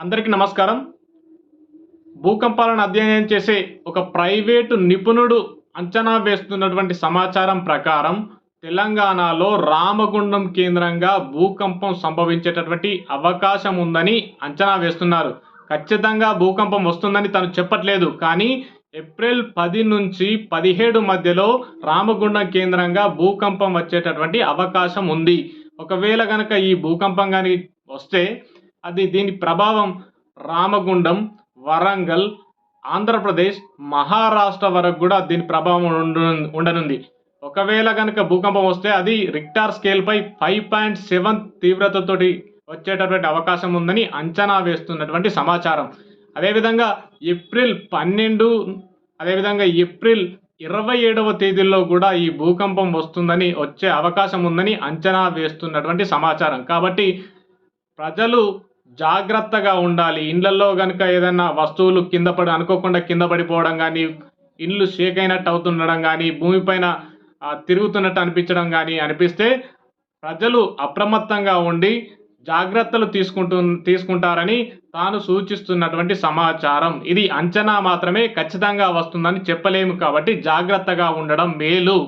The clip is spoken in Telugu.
అందరికీ నమస్కారం. భూకంపాలను అధ్యయనం చేసే ఒక ప్రైవేటు నిపుణుడు అంచనా వేస్తున్నటువంటి సమాచారం ప్రకారం తెలంగాణలో రామగుండం కేంద్రంగా భూకంపం సంభవించేటటువంటి అవకాశం ఉందని అంచనా వేస్తున్నారు. ఖచ్చితంగా భూకంపం వస్తుందని తను చెప్పట్లేదు. కానీ ఏప్రిల్ పది నుంచి పదిహేడు మధ్యలో రామగుండం కేంద్రంగా భూకంపం వచ్చేటటువంటి అవకాశం ఉంది. ఒకవేళ కనుక ఈ భూకంపం కానీ వస్తే అది దీని ప్రభావం రామగుండం వరంగల్ ఆంధ్రప్రదేశ్ మహారాష్ట్ర వరకు కూడా దీని ప్రభావం ఉండు ఉండనుంది. ఒకవేళ కనుక భూకంపం వస్తే అది రిక్టార్ స్కేల్పై ఫైవ్ పాయింట్ సెవెన్ తీవ్రతతోటి వచ్చేటటువంటి అవకాశం ఉందని అంచనా వేస్తున్నటువంటి సమాచారం. అదేవిధంగా ఏప్రిల్ పన్నెండు అదేవిధంగా ఏప్రిల్ ఇరవై ఏడవ తేదీల్లో కూడా ఈ భూకంపం వస్తుందని వచ్చే అవకాశం ఉందని అంచనా వేస్తున్నటువంటి సమాచారం. కాబట్టి ప్రజలు జాగ్రత్తగా ఉండాలి. ఇండ్లలో కనుక ఏదైనా వస్తువులు కింద పడి అనుకోకుండా కింద పడిపోవడం కానీ ఇల్లు షేక్ అయినట్టు అవుతుండడం కానీ భూమిపైన తిరుగుతున్నట్టు అనిపించడం కానీ అనిపిస్తే ప్రజలు అప్రమత్తంగా ఉండి జాగ్రత్తలు తీసుకుంటు తీసుకుంటారని తాను సూచిస్తున్నటువంటి సమాచారం. ఇది అంచనా మాత్రమే ఖచ్చితంగా వస్తుందని చెప్పలేము కాబట్టి జాగ్రత్తగా ఉండడం మేలు.